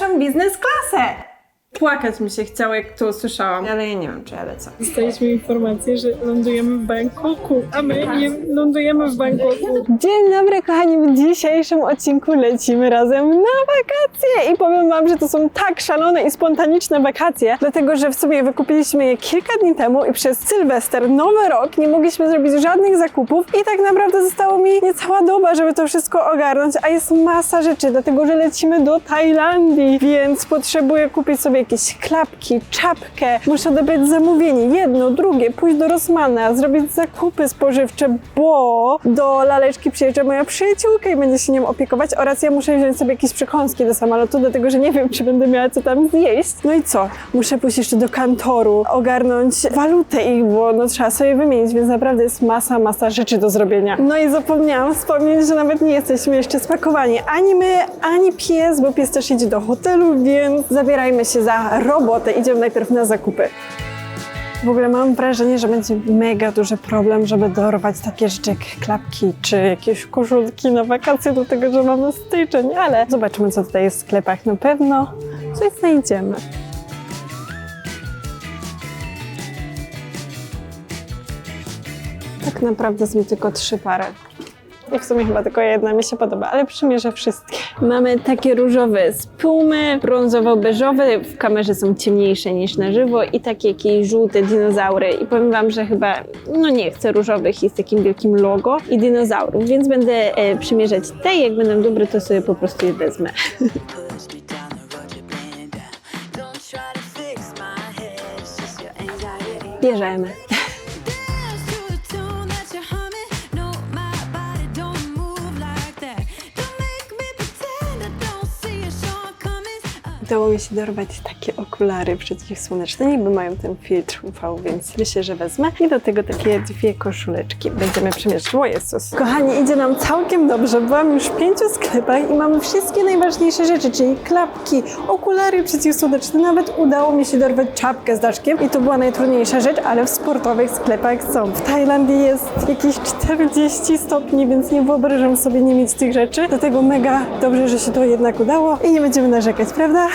naszą biznes klasę. Płakać mi się chciało, jak to usłyszałam. Ale ja nie wiem, czy ja lecę. Dostaliśmy informację, że lądujemy w Bangkoku, a my nie lądujemy w Bangkoku. Dzień dobry kochani, w dzisiejszym odcinku lecimy razem na wakacje i powiem wam, że to są tak szalone i spontaniczne wakacje, dlatego że w sumie wykupiliśmy je kilka dni temu i przez Sylwester, Nowy Rok nie mogliśmy zrobić żadnych zakupów i tak naprawdę zostało mi niecała doba, żeby to wszystko ogarnąć, a jest masa rzeczy, dlatego że lecimy do Tajlandii, więc potrzebuję kupić sobie jakieś klapki, czapkę, muszę odebrać zamówienie, jedno, drugie, pójść do Rosmana, zrobić zakupy spożywcze, bo do laleczki przyjeżdża moja przyjaciółka i będzie się nią opiekować oraz ja muszę wziąć sobie jakieś przekąski do samolotu, dlatego że nie wiem, czy będę miała co tam zjeść. No i co? Muszę pójść jeszcze do kantoru, ogarnąć walutę ich, bo no, trzeba sobie wymienić, więc naprawdę jest masa, masa rzeczy do zrobienia. No i zapomniałam wspomnieć, że nawet nie jesteśmy jeszcze spakowani. Ani my, ani pies, bo pies też idzie do hotelu, więc zabierajmy się za robotę. Idziemy najpierw na zakupy. W ogóle mam wrażenie, że będzie mega duży problem, żeby dorwać takie rzeczy jak klapki czy jakieś koszulki na wakacje, do tego, że mamy styczeń, ale zobaczymy, co tutaj jest w sklepach. Na pewno coś znajdziemy. Tak naprawdę są tylko trzy pary. I w sumie chyba tylko jedna mi się podoba, ale przymierzę wszystkie. Mamy takie różowe z pumy, brązowo-beżowe, w kamerze są ciemniejsze niż na żywo i takie jakieś żółte dinozaury. I powiem wam, że chyba, no nie chcę różowych i z takim wielkim logo i dinozaurów, więc będę e, przymierzać te jak będą dobre, to sobie po prostu je wezmę. push Udało mi się dorwać takie okulary przeciwsłoneczne. Niby mają ten filtr UV, więc myślę, że wezmę. I do tego takie dwie koszuleczki. Będziemy przymierzać. O Jezus. Kochani, idzie nam całkiem dobrze. Byłam już w pięciu sklepach i mamy wszystkie najważniejsze rzeczy, czyli klapki, okulary przeciwsłoneczne. Nawet udało mi się dorwać czapkę z daszkiem i to była najtrudniejsza rzecz, ale w sportowych sklepach są. W Tajlandii jest jakieś 40 stopni, więc nie wyobrażam sobie nie mieć tych rzeczy. Dlatego mega dobrze, że się to jednak udało i nie będziemy narzekać, prawda?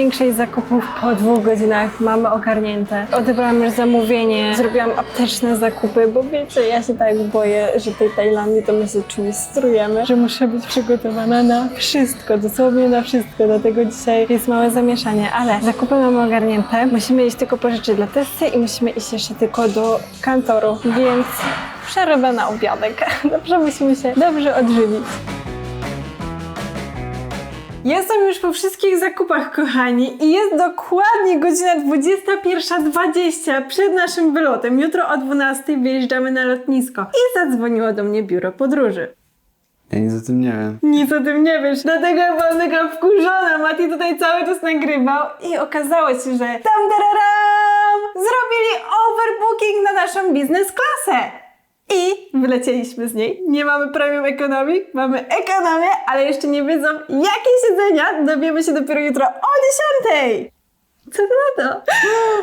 Większość zakupów po dwóch godzinach mamy ogarnięte. Odebrałam już zamówienie, zrobiłam apteczne zakupy, bo wiecie, ja się tak boję, że tej Tajlandii to my się czymś strujemy, że muszę być przygotowana na wszystko, dosłownie na wszystko, dlatego dzisiaj jest małe zamieszanie, ale zakupy mamy ogarnięte. Musimy iść tylko po rzeczy dla testy i musimy iść jeszcze tylko do kantoru, więc przerwę na obiadek. Dobrze, musimy się dobrze odżywić. Jestem już po wszystkich zakupach, kochani, i jest dokładnie godzina 21.20 przed naszym wylotem. Jutro o 12.00 wyjeżdżamy na lotnisko. I zadzwoniło do mnie biuro podróży. Ja nic o tym nie wiem. Nic o tym nie wiesz, dlatego byłam taka wkurzona. Mati tutaj cały czas nagrywał i okazało się, że tam dararam! Zrobili overbooking na naszą biznes klasę. I wylecieliśmy z niej. Nie mamy premium ekonomii, mamy ekonomię, ale jeszcze nie wiedzą jakie siedzenia. Dowiemy się dopiero jutro o 10. Co ty na to?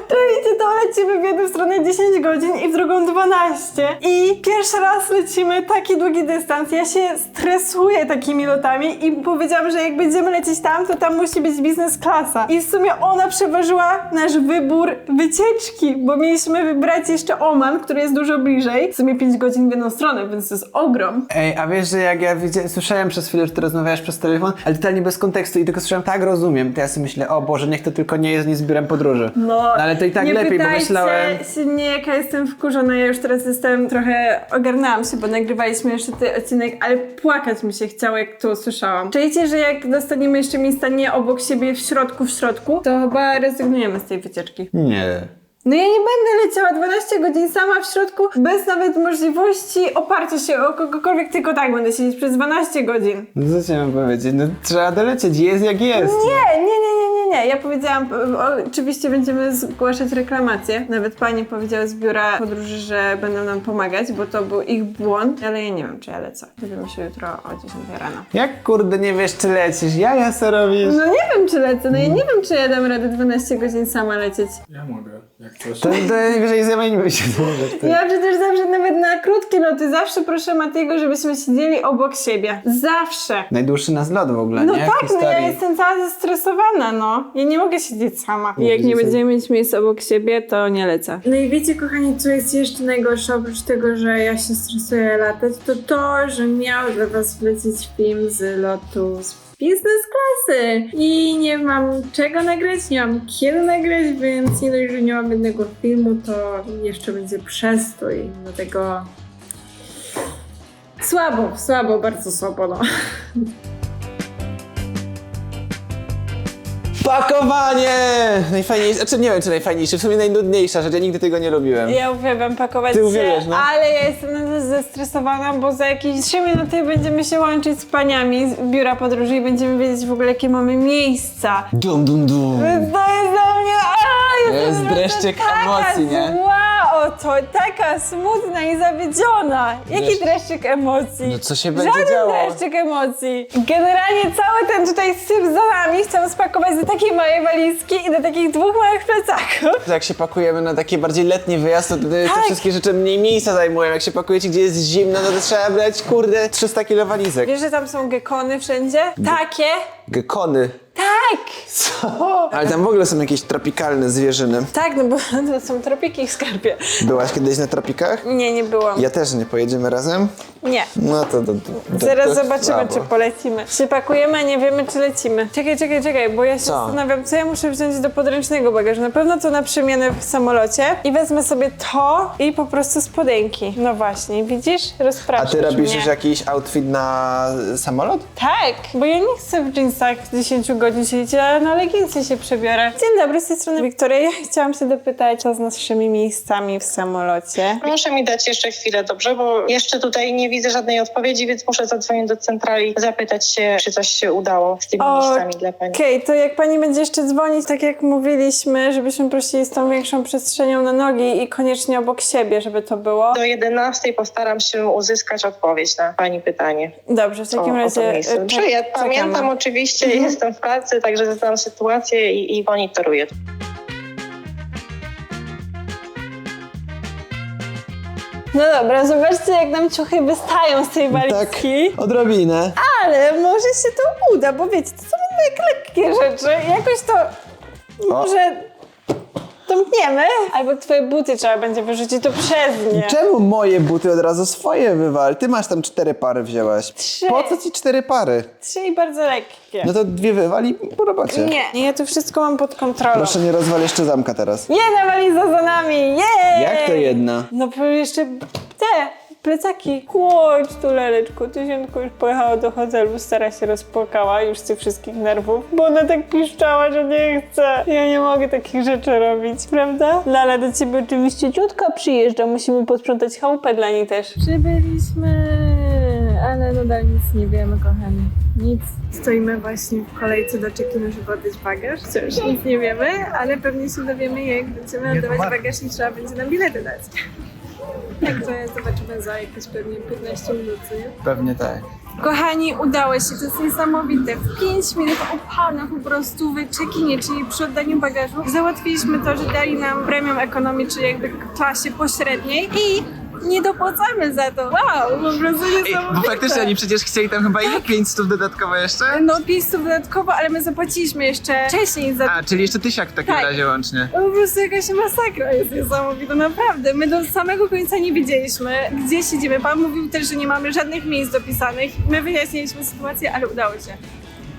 Czujecie, to lecimy w jedną stronę 10 godzin i w drugą 12. I pierwszy raz lecimy taki długi dystans. Ja się stresuję takimi lotami i powiedziałam, że jak będziemy lecieć tam, to tam musi być biznes klasa. I w sumie ona przeważyła nasz wybór wycieczki, bo mieliśmy wybrać jeszcze Oman, który jest dużo bliżej. W sumie 5 godzin w jedną stronę, więc to jest ogrom. Ej, a wiesz, że jak ja słyszałem przez chwilę, że ty rozmawiasz przez telefon, ale totalnie bez kontekstu i tylko słyszałem, tak, rozumiem. To ja sobie myślę, o Boże, niech to tylko nie jest nic z biurem podróży. No, ale to i tak nie lepiej, bo myślałem... się mnie, jaka jestem wkurzona. Ja już teraz jestem trochę... Ogarnęłam się, bo nagrywaliśmy jeszcze ten odcinek, ale płakać mi się chciało, jak to usłyszałam. Czujecie, że jak dostaniemy jeszcze miejsca nie obok siebie, w środku, w środku, to chyba rezygnujemy z tej wycieczki. Nie. No ja nie będę leciała 12 godzin sama w środku, bez nawet możliwości oparcia się o kogokolwiek, tylko tak będę siedzieć przez 12 godzin. No co ci mam powiedzieć? No trzeba dolecieć, jest jak jest. Nie, nie, nie, nie, nie. Ja powiedziałam, o, oczywiście będziemy zgłaszać reklamację. Nawet pani powiedziała z biura podróży, że będą nam pomagać, bo to był ich błąd, ale ja nie wiem, czy ja lecę. Dowiemy się jutro o 10 rano. Jak kurde nie wiesz, czy lecisz? Ja ja se robisz. No nie wiem, czy lecę. No ja nie wiem, czy ja dam radę 12 godzin sama lecieć. Ja mogę, jak coś. To, to najwyżej zamienimy się dłużej. Ja przecież zawsze nawet na krótkie loty, zawsze proszę Matiego, żebyśmy siedzieli obok siebie. Zawsze. Najdłuższy nas lot w ogóle, No nie? Tak, no ja jestem cała zestresowana, no. Ja nie mogę siedzieć sama. I jak nie będziemy mieć miejsc obok siebie, to nie lecę. No i wiecie, kochani, co jest jeszcze najgorsze, oprócz tego, że ja się stresuję latać, to to, że miał dla was wlecieć film z lotu z business klasy i nie mam czego nagrać, nie mam kiedy nagrać, więc nie dość, że nie mam jednego filmu, to jeszcze będzie przestój, dlatego słabo, słabo, bardzo słabo, no. Pakowanie! Najfajniejsze, znaczy nie wiem czy najfajniejsze, w sumie najnudniejsza rzecz, ja nigdy tego nie lubiłem. Ja uwielbiam pakować Ty się, uwielbiasz, no. ale ja jestem na zestresowana, bo za jakieś 3 minuty będziemy się łączyć z paniami z biura podróży i będziemy wiedzieć w ogóle, jakie mamy miejsca. Dum dum dum. To jest dla mnie... A, To jest jestem dreszczyk taka emocji, nie? Zła to, taka smutna i zawiedziona. Jaki Wiesz- dreszczyk emocji? No co się będzie Żaden działo? dreszczyk emocji. Generalnie cały ten tutaj syp za nami chciałam spakować do takiej małej walizki i do takich dwóch małych plecaków. Jak się pakujemy na taki bardziej letni wyjazd, to wtedy te Tak. wszystkie rzeczy mniej miejsca zajmują. Jak się pakujecie, gdzie jest zimno, no to trzeba brać, kurde, 300 kilo walizek. Wiesz, że tam są gekony wszędzie? Takie? Gekony. Tak! Co? Ale tam w ogóle są jakieś tropikalne zwierzyny. Tak, no bo to są tropiki w skarbie. Byłaś kiedyś na tropikach? Nie, nie byłam. Ja też nie. Pojedziemy razem? Nie. No to... to Zaraz to zobaczymy, słabo. czy polecimy. Się pakujemy, a nie wiemy, czy lecimy. Czekaj, czekaj, czekaj, bo ja się Co? zastanawiam, co ja muszę wziąć do podręcznego bagażu. Na pewno to na przemianę w samolocie i wezmę sobie to i po prostu spodenki. No właśnie, widzisz? A Rozpraszasz ty robisz mnie. już jakiś outfit na samolot? Tak, bo ja nie chcę w jeansach 10 godzin siedzieć, a na leginsy się przebiorę. Dzień dobry, z tej strony Wiktoria. Ja chciałam się dopytać, co z naszymi miejscami w samolocie. Proszę mi dać jeszcze chwilę, dobrze? Bo jeszcze tutaj nie widzę żadnej odpowiedzi, więc muszę zadzwonić do centrali, zapytać się, czy coś się udało z tymi O, miejscami dla pani. Okej, to jak pani będzie jeszcze dzwonić, tak jak mówiliśmy, żebyśmy prosili z tą większą przestrzenią na nogi i koniecznie obok siebie, żeby to było. Do 11 postaram się uzyskać odpowiedź na pani pytanie. Dobrze, w O, takim o razie. to miejsce. e, Dobrze, czek- ja pamiętam oczywiście, jestem w pracy, także znam sytuację i, i monitoruję. No dobra, zobaczcie, jak nam ciuchy wystają z tej walizki. Tak, odrobinę. Ale może się to uda, bo wiecie, to są jednak lekkie rzeczy. Jakoś to może domkniemy. Albo twoje buty trzeba będzie wyrzucić, to przez nie. Czemu moje buty od razu swoje wywal? Ty masz tam cztery pary wzięłaś. Trzy. Po co ci cztery pary? Trzy i bardzo lekkie. No to dwie wywali po robocie. Nie, nie, ja to wszystko mam pod kontrolą. Proszę nie rozwal jeszcze zamka teraz. Jedna waliza za nami, jej! Jak to jedna? No bo jeszcze te plecaki. Chodź tu, Leleczku. Tysiątku już pojechała do hotelu, stara się rozpłakała już z tych wszystkich nerwów, bo ona tak piszczała, że nie chce. Ja nie mogę takich rzeczy robić, prawda? Lala, do ciebie oczywiście ciotka przyjeżdża, musimy posprzątać chałupę dla niej też. Przybyliśmy, ale nadal nic nie wiemy, kochani. Nic. Stoimy właśnie w kolejce do check-inu, żeby oddać bagaż. Wciąż nic nie wiemy, ale pewnie się dowiemy, jak będziemy oddawać bagaż i trzeba będzie nam bilety dać. Także zobaczymy za jakieś pewnie 15 minut, nie? Pewnie tak. Kochani, udało się, to jest niesamowite. W 5 minut opana po prostu w czyli przy oddaniu bagażu, załatwiliśmy to, że dali nam premium ekonomii, czyli jakby klasie pośredniej i nie dopłacamy za to. Wow, po prostu niesamowite. przecież chcieli tam chyba ile 500 dodatkowo jeszcze? No 500 dodatkowo, ale my zapłaciliśmy jeszcze wcześniej za A, czyli jeszcze tysiak w takim Tak. razie łącznie. po prostu jakaś masakra jest niesamowita, naprawdę. My do samego końca nie wiedzieliśmy, gdzie siedzimy. Pan mówił też, że nie mamy żadnych miejsc dopisanych. My wyjaśniliśmy sytuację, ale udało się.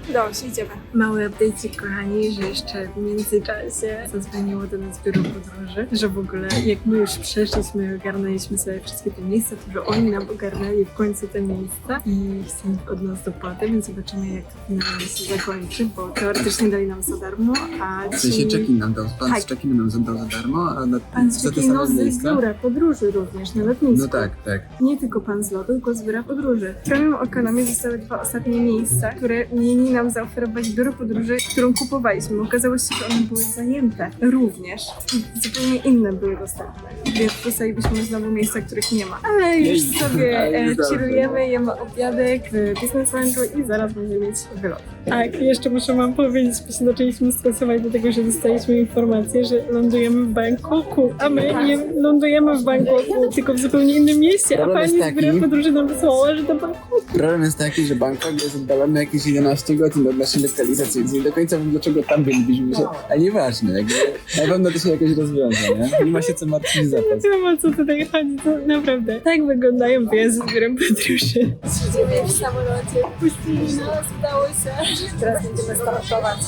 Się, idziemy. Mały update, kochani, że jeszcze w międzyczasie zadzwoniło do nas biuro podróży, że w ogóle jak my już przeszliśmy i ogarnęliśmy sobie wszystkie te miejsca, to że oni nam ogarnęli w końcu te miejsca i chcą od nas dopłatę, więc zobaczymy jak to finalnie się zakończy, bo teoretycznie dali nam za darmo, a W sensie check-in nam dał, pan Tak. z check-inu nam za darmo, a na, Pan za z te same z miejsca? biura podróży również na lotnisku. No tak, tak. Nie tylko pan z lotu, tylko z biura podróży. W premium ekonomii zostały dwa ostatnie miejsca, które mieli nam zaoferować biuro podróży, którą kupowaliśmy. Okazało się, że one były zajęte również. I zupełnie inne były dostępne. Więc dostalibyśmy znowu miejsca, których nie ma. Ale już sobie e, chillujemy, jemy obiadek w Disneylandu i zaraz będziemy mieć wylot. Tak, jeszcze muszę wam powiedzieć, bo się zaczęliśmy stresować do tego, że dostaliśmy informację, że lądujemy w Bangkoku, a my nie lądujemy w Bangkoku, tylko w zupełnie innym mieście, a Problem pani jest z biura taki- podróży nam wysłała, że do Bangkoku. Problem jest taki, że Bangkok jest oddalony jakieś 11 godzin od naszej lokalizacji, więc nie do końca wiem, dlaczego tam bylibyśmy się. Ale nieważne, jakby, na pewno to się jakoś rozwiąże, nie? Nie ma się co martwić zapas. Nie wiem o co tutaj chodzi, to naprawdę. Tak wyglądają wyjazdy z biurem podróży. Siedzimy w samolocie, puścili nas, udało się. Teraz będziemy startować.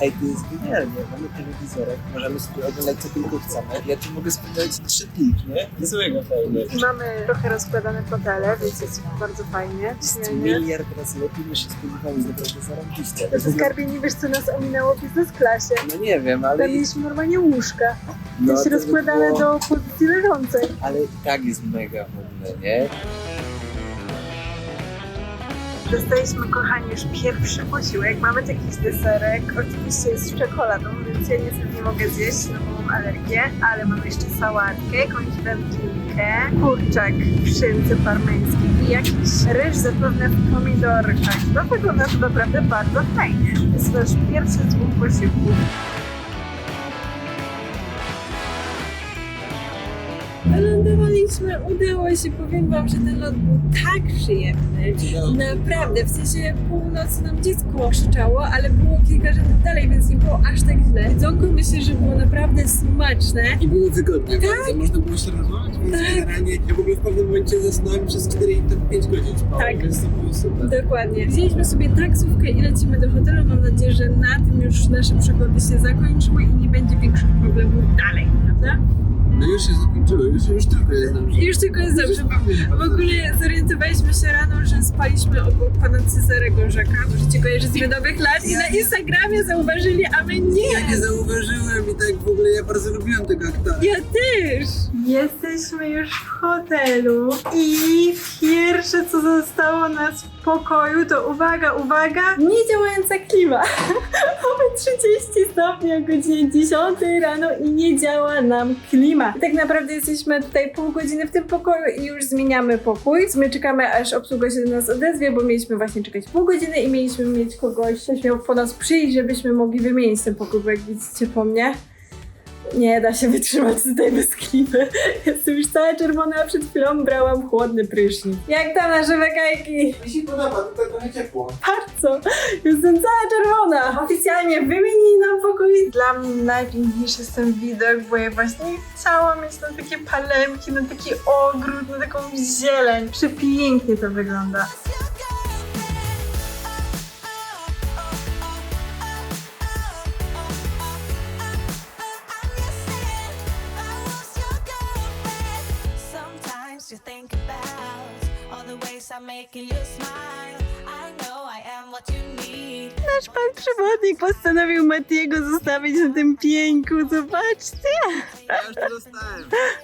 Ej, to jest genialnie, mamy telewizorek, możemy sobie oglądać co tylko chcemy. Ja tu mogę spędzać trzy dni, nie? Fajne. I mamy trochę rozkładane fotele, więc jest bardzo fajnie. Jest miliard razy lepiej niż się spodziewałem, jest naprawdę zarąbiste. To skarbie nie wiesz, co nas ominęło w biznes klasie. No nie wiem, ale... Tam mieliśmy normalnie łóżka. no, by rozkładane było- do pozycji leżącej. Ale i tak jest mega ogóle, nie? Dostaliśmy, kochani, już pierwszy posiłek. Mamy taki deserek. Oczywiście jest z czekoladą, więc ja niestety nie mogę zjeść, no bo mam alergię. Ale mamy jeszcze sałatkę, jakąś wędlinkę, kurczak w szynce parmeńskiej i jakiś ryż zapewne w pomidorkach. No wygląda to naprawdę bardzo fajnie. To jest nasz pierwszy z dwóch posiłków. Lądowaliśmy, udało się, powiem wam, że ten lot był tak przyjemny. Naprawdę, w sensie północy nam dziecko krzyczało, ale było kilka rzędów dalej, więc nie było aż tak źle. Jedzonko myślę, że było naprawdę smaczne. I było wygodnie, bardzo można było się rozmawiać, więc Tak. generalnie ja w ogóle w pewnym momencie zasnąłem przez 4-5 godzin spałem, Tak. więc to było super. Dokładnie. Wzięliśmy sobie taksówkę i lecimy do hotelu. Mam nadzieję, że na tym już nasze przygody się zakończyły i nie będzie większych problemów dalej, prawda? No już się zakończyło, już, już tylko jest dobrze. Już tylko jest dobrze. W ogóle zorientowaliśmy się rano, że spaliśmy obok pana Cezarego Rzeka. Możecie kojarzyć z miodowych lat i na Instagramie zauważyli, a my nie. Ja nie zauważyłem i tak w ogóle ja bardzo lubiłem tego aktora. Ja też! Jesteśmy już w hotelu i pierwsze co zostało nas w pokoju to uwaga, uwaga, niedziałająca klima. Mamy 30 stopni o godzinie 10 rano i nie działa nam klima. I tak naprawdę jesteśmy tutaj pół godziny w tym pokoju i już zmieniamy pokój. My czekamy aż obsługa się do nas odezwie, bo mieliśmy właśnie czekać pół godziny i mieliśmy mieć kogoś, ktoś miał po nas przyjść, żebyśmy mogli wymienić ten pokój, bo jak widzicie po mnie, nie da się wytrzymać tutaj bez klimy. Jestem już cała czerwona, a przed chwilą brałam chłodny prysznic. Jak tam nasze wakajki? Mi się podoba, tutaj trochę ciepło. Bardzo! Jestem cała czerwona! Oficjalnie wymienili nam pokój. Dla mnie najpiękniejszy jest ten widok, bo ja właśnie chciałam mieć na takie palemki, na taki ogród, na taką zieleń. Przepięknie to wygląda. Nasz pan przewodnik postanowił Matiego zostawić na tym pieńku, zobaczcie! Ja już to dostałem.